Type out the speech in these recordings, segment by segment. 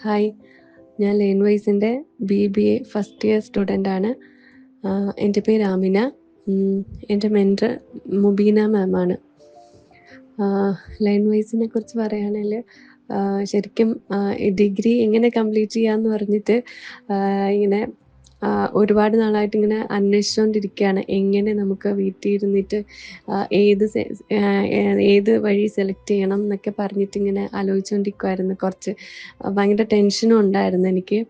Hi ഞാൻ ലേൺ വൈസിന്റെ B B A first year student ആണ്. എന്റെ പേര് ആമിന. എന്റെ മെന്റർ മുബീന മാമാണ് ലൈൻ വൈസിനെ കുറിച്ച് പറയുകയാണെങ്കിൽ ശരിക്കും ഡിഗ്രി എങ്ങനെ കംപ്ലീറ്റ് ചെയ്യാമെന്ന് പറഞ്ഞിട്ട് ഇങ്ങനെ ഒരുപാട് നാളായിട്ട് ഇങ്ങനെ അന്വേഷിച്ചുകൊണ്ടിരിക്കുകയാണ് എങ്ങനെ നമുക്ക് വീട്ടിൽ ഇരുന്നിട്ട് ഏത് ഏത് വഴി സെലക്ട് ചെയ്യണം എന്നൊക്കെ പറഞ്ഞിട്ട് ഇങ്ങനെ ആലോചിച്ചുകൊണ്ടിരിക്കുമായിരുന്നു കുറച്ച് ഭയങ്കര ടെൻഷനും ഉണ്ടായിരുന്നു എനിക്ക്.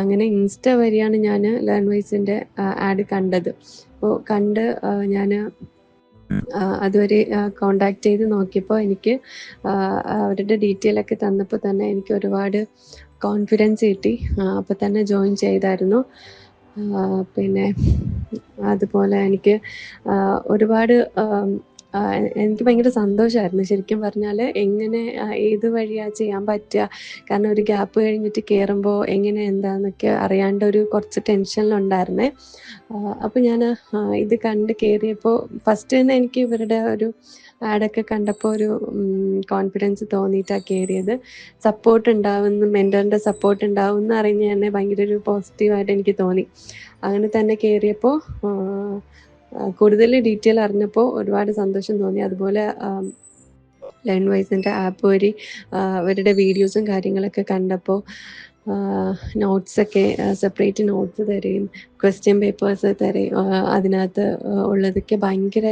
അങ്ങനെ ഇൻസ്റ്റ വഴിയാണ് ഞാൻ ലേൺ വൈസിന്റെ ആഡ് കണ്ടത്. അപ്പോൾ കണ്ട് ഞാൻ അതുവരെ കോണ്ടാക്ട് ചെയ്ത് നോക്കിയപ്പോൾ എനിക്ക് അവരുടെ ഡീറ്റെയിൽ ഒക്കെ തന്നപ്പോൾ തന്നെ എനിക്ക് ഒരുപാട് കോൺഫിഡൻസ് കിട്ടി. അപ്പോൾ തന്നെ ജോയിൻ ചെയ്തായിരുന്നു. പിന്നെ അതുപോലെ എനിക്ക് ഒരുപാട് എനിക്ക് ഭയങ്കര സന്തോഷമായിരുന്നു ശരിക്കും പറഞ്ഞാൽ എങ്ങനെ ഏത് വഴിയാണ് ചെയ്യാൻ പറ്റുക കാരണം ഒരു ഗ്യാപ്പ് കഴിഞ്ഞിട്ട് കയറുമ്പോൾ എങ്ങനെ എന്താന്നൊക്കെ അറിയാണ്ട് ഒരു കുറച്ച് ടെൻഷനിലുണ്ടായിരുന്നേ. അപ്പോൾ ഞാൻ ഇത് കണ്ട് കയറിയപ്പോൾ ഫസ്റ്റ് തന്നെ എനിക്ക് ഇവരുടെ ഒരു ആഡൊക്കെ കണ്ടപ്പോൾ ഒരു കോൺഫിഡൻസ് തോന്നിയിട്ടാണ് കയറിയത് സപ്പോർട്ട് ഉണ്ടാവുന്ന മെന്ററിന്റെ സപ്പോർട്ട് ഉണ്ടാവും എന്ന് അറിഞ്ഞ് തന്നെ ഭയങ്കര ഒരു പോസിറ്റീവായിട്ട് എനിക്ക് തോന്നി. അങ്ങനെ തന്നെ കയറിയപ്പോൾ കൂടുതൽ ഡീറ്റെയിൽ അറിഞ്ഞപ്പോൾ ഒരുപാട് സന്തോഷം തോന്നി. അതുപോലെ ലൈൻ വൈസിന്റെ ആപ്പ് വഴി അവരുടെ വീഡിയോസും കാര്യങ്ങളൊക്കെ കണ്ടപ്പോൾ നോട്ട്സൊക്കെ സെപ്പറേറ്റ് നോട്ട്സ് തരുകയും ക്വസ്റ്റ്യൻ പേപ്പേഴ്സ് തരുകയും അതിനകത്ത് ഉള്ളതൊക്കെ ഭയങ്കര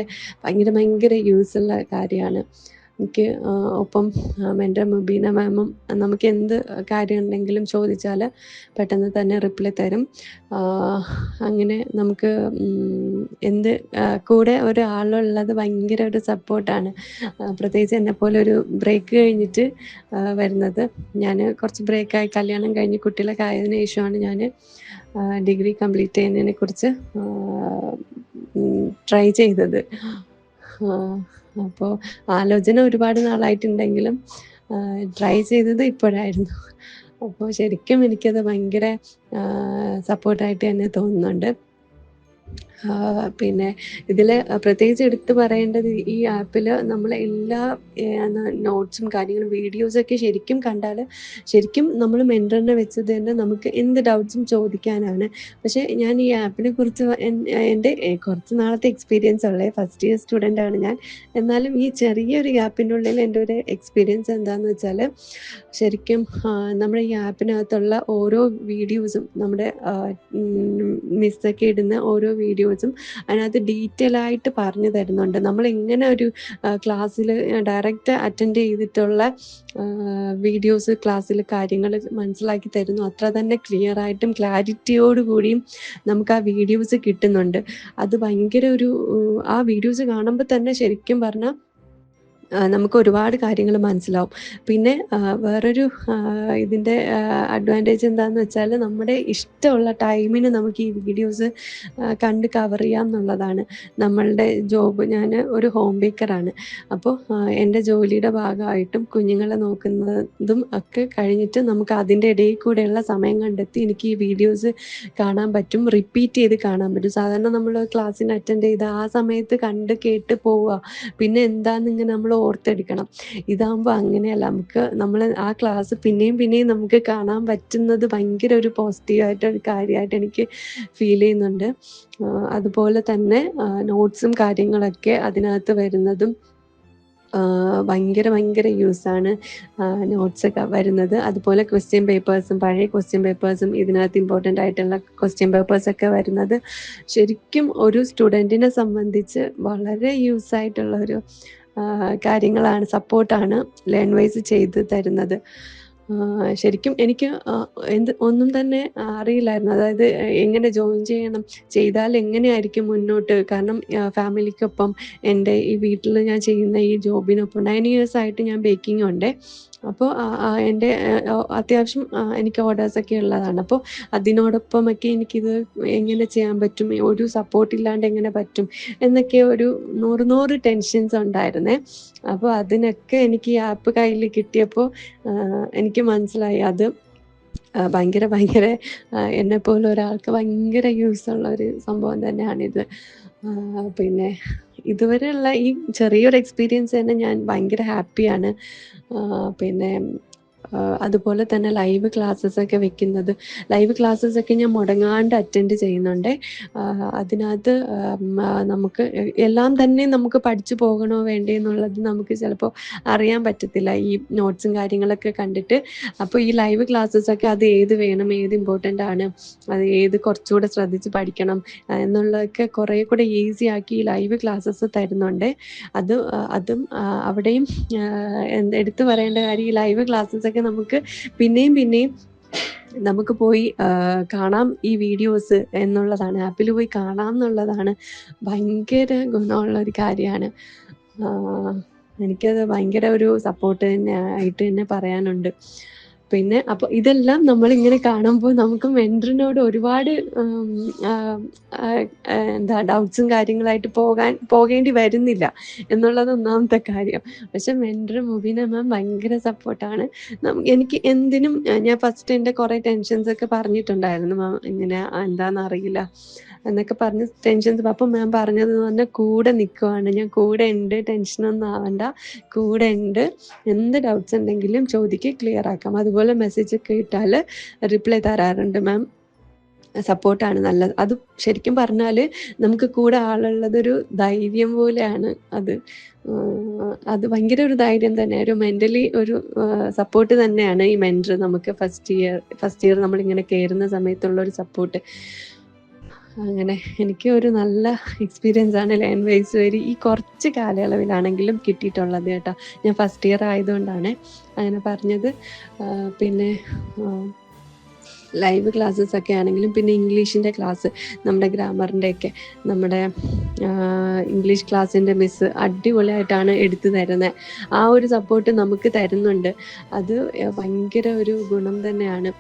ഭയങ്കര ഭയങ്കര യൂസുള്ള കാര്യമാണ്. എനിക്ക് ഒപ്പം എന്റെ മുബീന മാമും നമുക്ക് എന്ത് കാര്യം ഉണ്ടെങ്കിലും ചോദിച്ചാൽ പെട്ടെന്ന് തന്നെ റിപ്ലൈ തരും. അങ്ങനെ നമുക്ക് എന്ത് കൂടെ ഒരാളുള്ളത് ഭയങ്കര ഒരു സപ്പോർട്ടാണ് പ്രത്യേകിച്ച് എന്നെപ്പോലെ ഒരു ബ്രേക്ക് കഴിഞ്ഞിട്ട് വരുന്നത്. ഞാൻ കുറച്ച് ബ്രേക്കായി കല്യാണം കഴിഞ്ഞ് കുട്ടികളൊക്കെ ആയതിനു ശേഷമാണ് ഞാൻ ഡിഗ്രി കംപ്ലീറ്റ് ചെയ്യുന്നതിനെ കുറിച്ച് ട്രൈ ചെയ്തത്. അപ്പോൾ ആലോചന ഒരുപാട് നാളായിട്ടുണ്ടെങ്കിലും ട്രൈ ചെയ്തത് ഇപ്പോഴായിരുന്നു. അപ്പോൾ ശരിക്കും എനിക്കത് ഭയങ്കര സപ്പോർട്ടായിട്ട് തന്നെ തോന്നുന്നുണ്ട്. പിന്നെ ഇതിൽ പ്രത്യേകിച്ച് എടുത്തു പറയേണ്ടത് ഈ ആപ്പിൽ നമ്മൾ എല്ലാ നോട്ട്സും കാര്യങ്ങളും വീഡിയോസൊക്കെ ശരിക്കും കണ്ടാൽ ശരിക്കും നമ്മൾ മെന്ററിനെ വെച്ചത് തന്നെ നമുക്ക് എന്ത് ഡൗട്ട്സും ചോദിക്കാനാണ്. പക്ഷേ ഞാൻ ഈ ആപ്പിനെ കുറിച്ച് എന്റെ കുറച്ച് നാളത്തെ എക്സ്പീരിയൻസ് ഉള്ളത് ഫസ്റ്റ് ഇയർ സ്റ്റുഡന്റ് ആണ് ഞാൻ. എന്നാലും ഈ ചെറിയൊരു ആപ്പിന്റെ ഉള്ളിൽ എന്റെ ഒരു എക്സ്പീരിയൻസ് എന്താണെന്ന് വെച്ചാൽ ശരിക്കും നമ്മുടെ ഈ ആപ്പിനകത്തുള്ള ഓരോ വീഡിയോസും നമ്മുടെ മിസ്സൊക്കെ ഇടുന്ന ഓരോ വീഡിയോസും അതിനകത്ത് ഡീറ്റെയിൽ ആയിട്ട് പറഞ്ഞു തരുന്നുണ്ട്. നമ്മൾ എങ്ങനെ ഒരു ക്ലാസ്സിൽ ഡയറക്റ്റ് അറ്റൻഡ് ചെയ്തിട്ടുള്ള വീഡിയോസ് ക്ലാസ്സിൽ കാര്യങ്ങൾ മനസ്സിലാക്കി തരുന്നു. അത്ര തന്നെ ക്ലിയർ ആയിട്ടും ക്ലാരിറ്റിയോട് കൂടിയും നമുക്ക് ആ വീഡിയോസ് കിട്ടുന്നുണ്ട്. അത് ഭയങ്കര ഒരു ആ വീഡിയോസ് കാണുമ്പോൾ തന്നെ ശരിക്കും പറഞ്ഞാൽ നമുക്ക് ഒരുപാട് കാര്യങ്ങൾ മനസ്സിലാവും. പിന്നെ വേറൊരു ഇതിന്റെ അഡ്വാന്റേജ് എന്താണെന്ന് വെച്ചാൽ നമ്മുടെ ഇഷ്ടമുള്ള ടൈമിന് നമുക്ക് ഈ വീഡിയോസ് കണ്ട് കവർ ചെയ്യാം എന്നുള്ളതാണ്. നമ്മളുടെ ജോബ് ഞാൻ ഒരു ഹോം ബേക്കറാണ് അപ്പോൾ എന്റെ ജോലിയുടെ ഭാഗമായിട്ടും കുഞ്ഞുങ്ങളെ നോക്കുന്നതും ഒക്കെ കഴിഞ്ഞിട്ട് നമുക്ക് അതിന്റെ ഇടയിൽ കൂടെയുള്ള സമയം കണ്ടെത്തി എനിക്ക് ഈ വീഡിയോസ് കാണാൻ പറ്റും. റിപ്പീറ്റ് ചെയ്ത് കാണാൻ പറ്റും. സാധാരണ നമ്മൾ ക്ലാസ്സിന് അറ്റൻഡ് ചെയ്ത് ആ സമയത്ത് കണ്ട് കേട്ട് പോവുക. പിന്നെ എന്താണെന്ന് ഇങ്ങനെ നമ്മൾ ഓർത്തെടുക്കണം. ഇതാകുമ്പോൾ അങ്ങനെയല്ല നമുക്ക് നമ്മൾ ആ ക്ലാസ് പിന്നെയും പിന്നെയും നമുക്ക് കാണാൻ പറ്റുന്നത് ഭയങ്കര ഒരു പോസിറ്റീവായിട്ട് ഒരു കാര്യമായിട്ട് എനിക്ക് ഫീൽ ചെയ്യുന്നുണ്ട്. അതുപോലെ തന്നെ നോട്ട്സും കാര്യങ്ങളൊക്കെ അതിനകത്ത് വരുന്നതും ഭയങ്കര ഭയങ്കര യൂസാണ് നോട്ട്സ് ഒക്കെ വരുന്നത്. അതുപോലെ ക്വസ്റ്റ്യൻ പേപ്പേഴ്സും പഴയ ക്വസ്റ്റ്യൻ പേപ്പേഴ്സും ഇതിനകത്ത് ഇമ്പോർട്ടന്റ് ആയിട്ടുള്ള ക്വസ്റ്റ്യൻ പേപ്പേഴ്സൊക്കെ വരുന്നത്. ശരിക്കും ഒരു സ്റ്റുഡന്റിനെ സംബന്ധിച്ച് വളരെ യൂസ് ആയിട്ടുള്ള ഒരു കാര്യങ്ങളാണ് സപ്പോർട്ടാണ് ലേൺ വൈസ് ചെയ്ത് തരുന്നത്. ശരിക്കും എനിക്ക് എന്ത് ഒന്നും തന്നെ അറിയില്ലായിരുന്നു. അതായത് എങ്ങനെ ജോയിൻ ചെയ്യണം ചെയ്താൽ എങ്ങനെയായിരിക്കും മുന്നോട്ട്? കാരണം ഫാമിലിക്കൊപ്പം എന്റെ ഈ വീട്ടിൽ ഞാൻ ചെയ്യുന്ന ഈ ജോബിനൊപ്പം നയൻ ഇയേഴ്സ് ആയിട്ട് ഞാൻ ബേക്കിംഗ് ഉണ്ട്. അപ്പോൾ എന്റെ അത്യാവശ്യം എനിക്ക് ഓർഡേഴ്സൊക്കെ ഉള്ളതാണ്. അപ്പോൾ അതിനോടൊപ്പമൊക്കെ എനിക്കിത് എങ്ങനെ ചെയ്യാൻ പറ്റും? ഒരു സപ്പോർട്ട് ഇല്ലാണ്ട് എങ്ങനെ പറ്റും? എന്നൊക്കെ ഒരു നൂറ് നൂറ് ടെൻഷൻസ് ഉണ്ടായിരുന്നേ. അപ്പോൾ അതിനൊക്കെ എനിക്ക് ഈ ആപ്പ് കയ്യിൽ കിട്ടിയപ്പോൾ എനിക്ക് മനസ്സിലായി. അത് ഭയങ്കര ഭയങ്കര എന്നെ പോലെ ഒരാൾക്ക് ഭയങ്കര യൂസ് ഉള്ള ഒരു സംഭവം തന്നെയാണിത്. പിന്നെ ഇതുവരെയുള്ള ഈ ചെറിയൊരു എക്സ്പീരിയൻസ് തന്നെ ഞാൻ ഭയങ്കര ഹാപ്പിയാണ് പിന്നെ അതുപോലെ തന്നെ ലൈവ് ക്ലാസ്സസ് ഒക്കെ വെക്കുന്നത്. ലൈവ് ക്ലാസ്സസ് ഒക്കെ ഞാൻ മുടങ്ങാണ്ട് അറ്റൻഡ് ചെയ്യുന്നുണ്ട്. അതിനകത്ത് നമുക്ക് എല്ലാം തന്നെ നമുക്ക് പഠിച്ചു പോകണോ വേണ്ടേ എന്നുള്ളത് നമുക്ക് ചിലപ്പോൾ അറിയാൻ പറ്റത്തില്ല. ഈ നോട്ട്സും കാര്യങ്ങളൊക്കെ കണ്ടിട്ട്. അപ്പോൾ ഈ ലൈവ് ക്ലാസ്സസ് ഒക്കെ അത് ഏത് വേണം ഏത് ഇമ്പോർട്ടന്റ് ആണ് അത് ഏത് കുറച്ചുകൂടെ ശ്രദ്ധിച്ച് പഠിക്കണം എന്നുള്ളതൊക്കെ കുറേ കൂടെ ഈസി ആക്കി ഈ ലൈവ് ക്ലാസ്സസ് തരുന്നുണ്ട്. അത് അതും അവിടെയും എടുത്തു പറയേണ്ട കാര്യം ഈ ലൈവ് ക്ലാസ്സസ് ഒക്കെ നമുക്ക് പിന്നെയും പിന്നെയും നമുക്ക് പോയി കാണാം ഈ വീഡിയോസ് എന്നുള്ളതാണ്. ആപ്പിൽ പോയി കാണാം എന്നുള്ളതാണ് ഭയങ്കര ഗുണമുള്ള ഒരു കാര്യമാണ്. എനിക്കത് ഭയങ്കര ഒരു സപ്പോർട്ട് തന്നെ ആയിട്ട് തന്നെ പറയാനുണ്ട്. പിന്നെ അപ്പൊ ഇതെല്ലാം നമ്മൾ ഇങ്ങനെ കാണുമ്പോൾ നമുക്ക് മെന്ററിനോട് ഒരുപാട് എന്താ ഡൗട്ട്സും കാര്യങ്ങളായിട്ട് പോകാൻ പോകേണ്ടി വരുന്നില്ല എന്നുള്ളത് ഒന്നാമത്തെ കാര്യം. പക്ഷെ മെന്റർ മുബീന മാം ഭയങ്കര സപ്പോർട്ടാണ് എനിക്ക് എന്തിനും ഞാൻ ഫസ്റ്റ് എന്റെ കുറേ ടെൻഷൻസ് ഒക്കെ പറഞ്ഞിട്ടുണ്ടായിരുന്നു മാം ഇങ്ങനെ എന്താന്ന് അറിയില്ല എന്നൊക്കെ പറഞ്ഞ് ടെൻഷൻസ് അപ്പം മാം പറഞ്ഞത് പറഞ്ഞാൽ കൂടെ നിൽക്കുവാണ് ഞാൻ കൂടെ ഉണ്ട് ടെൻഷനൊന്നും ആവണ്ട. കൂടെ ഉണ്ട്. എന്ത് ഡൗട്ട്സ് ഉണ്ടെങ്കിലും ചോദിക്കുക ക്ലിയർ ആക്കാം. അതുപോലെ മെസ്സേജ് ഒക്കെ ഇട്ടാൽ റിപ്ലൈ തരാറുണ്ട് മാം സപ്പോർട്ടാണ് നല്ലത്. അത് ശരിക്കും പറഞ്ഞാൽ നമുക്ക് കൂടെ ആളുള്ളതൊരു ധൈര്യം പോലെയാണ് അത്. അത് ഭയങ്കര ഒരു ധൈര്യം തന്നെ ഒരു മെന്റലി ഒരു സപ്പോർട്ട് തന്നെയാണ് ഈ മെന്റർ നമുക്ക് ഫസ്റ്റ് ഇയർ ഫസ്റ്റ് ഇയർ നമ്മളിങ്ങനെ കയറുന്ന സമയത്തുള്ള ഒരു സപ്പോർട്ട് അങ്ങനെ എനിക്ക് ഒരു നല്ല എക്സ്പീരിയൻസ് ആണ് ലാൻഡ് വൈസ് വരി. ഈ കുറച്ച് കാലയളവിലാണെങ്കിലും കിട്ടിയിട്ടുള്ളത് കേട്ടോ. ഞാൻ ഫസ്റ്റ് ഇയർ ആയതുകൊണ്ടാണ് അങ്ങനെ പറഞ്ഞത്. പിന്നെ ലൈവ് ക്ലാസ്സസ് ഒക്കെ ആണെങ്കിലും പിന്നെ ഇംഗ്ലീഷിന്റെ ക്ലാസ് നമ്മുടെ ഗ്രാമറിന്റെ ഒക്കെ നമ്മുടെ ഇംഗ്ലീഷ് ക്ലാസ്സിന്റെ മിസ് അടിപൊളിയായിട്ടാണ് എടുത്തു തരുന്നത് ആ ഒരു സപ്പോർട്ട് നമുക്ക് തരുന്നുണ്ട്. അത് ഭയങ്കര ഒരു ഗുണം തന്നെയാണ്.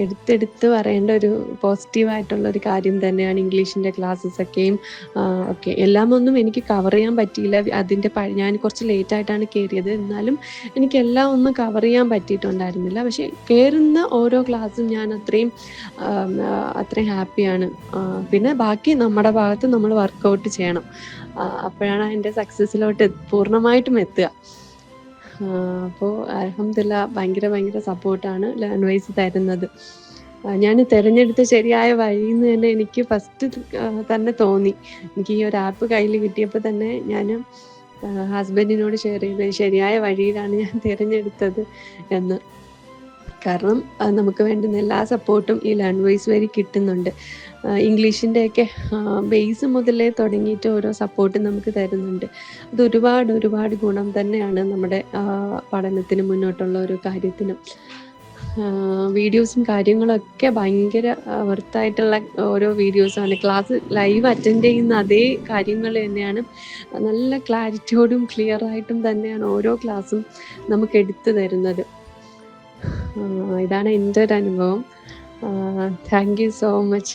എടുത്തെടുത്ത് പറയേണ്ട ഒരു പോസിറ്റീവായിട്ടുള്ള ഒരു കാര്യം തന്നെയാണ് ഇംഗ്ലീഷിന്റെ ക്ലാസ്സസ് ഒക്കെയും ആഹ് ഒക്കെ. എല്ലാം ഒന്നും എനിക്ക് കവർ ചെയ്യാൻ പറ്റിയില്ല. അതിന്റെ ഞാൻ കുറച്ച് ലേറ്റ് ആയിട്ടാണ് കയറിയത് എന്നാലും എനിക്ക് എല്ലാം ഒന്നും കവർ ചെയ്യാൻ പറ്റിയിട്ടുണ്ടായിരുന്നില്ല. പക്ഷേ കയറുന്ന ഓരോ ക്ലാസ്സും ഞാൻ അത്രയും അത്രയും ഹാപ്പിയാണ് പിന്നെ ബാക്കി നമ്മുടെ ഭാഗത്ത് നമ്മൾ വർക്കൗട്ട് ചെയ്യണം. അപ്പോഴാണ് അതിന്റെ സക്സസ്സിലോട്ട് പൂർണമായിട്ടും എത്തുക. അപ്പോൾ അലഹമില്ല ഭയങ്കര ഭയങ്കര സപ്പോർട്ടാണ് ലാൻഡ്വൈസ് വൈസ് തരുന്നത്. ഞാൻ തിരഞ്ഞെടുത്ത ശരിയായ വഴിയിൽ നിന്ന് തന്നെ എനിക്ക് ഫസ്റ്റ് തന്നെ തോന്നി. എനിക്ക് ഈ ഒരു ആപ്പ് കയ്യിൽ കിട്ടിയപ്പോൾ തന്നെ ഞാൻ ഹസ്ബൻഡിനോട് ഷെയർ ചെയ്ത്. ശരിയായ വഴിയിലാണ് ഞാൻ തിരഞ്ഞെടുത്തത് എന്ന്. കാരണം നമുക്ക് വേണ്ടുന്ന എല്ലാ സപ്പോർട്ടും ഈ ലാൻഡ് വൈസ് വഴി കിട്ടുന്നുണ്ട്. ഇംഗ്ലീഷിന്റെയൊക്കെ ബേസ് മുതലേ തുടങ്ങിയിട്ട് ഓരോ സപ്പോർട്ട് നമുക്ക് തരുന്നുണ്ട്. അത് ഒരുപാട് ഒരുപാട് ഗുണം തന്നെയാണ് നമ്മുടെ പഠനത്തിന് മുന്നോട്ടുള്ള ഒരു കാര്യത്തിനും. വീഡിയോസും കാര്യങ്ങളൊക്കെ ഭയങ്കര വർത്തായിട്ടുള്ള ഓരോ വീഡിയോസാണ് ക്ലാസ് ലൈവ് അറ്റൻഡ് ചെയ്യുന്ന അതേ കാര്യങ്ങൾ തന്നെയാണ്. നല്ല ക്ലാരിറ്റിയോടും ക്ലിയർ ആയിട്ടും തന്നെയാണ് ഓരോ ക്ലാസ്സും നമുക്ക് എടുത്തു തരുന്നത്. ഇതാണ് എന്റെ ഒരു അനുഭവം. Thank you so much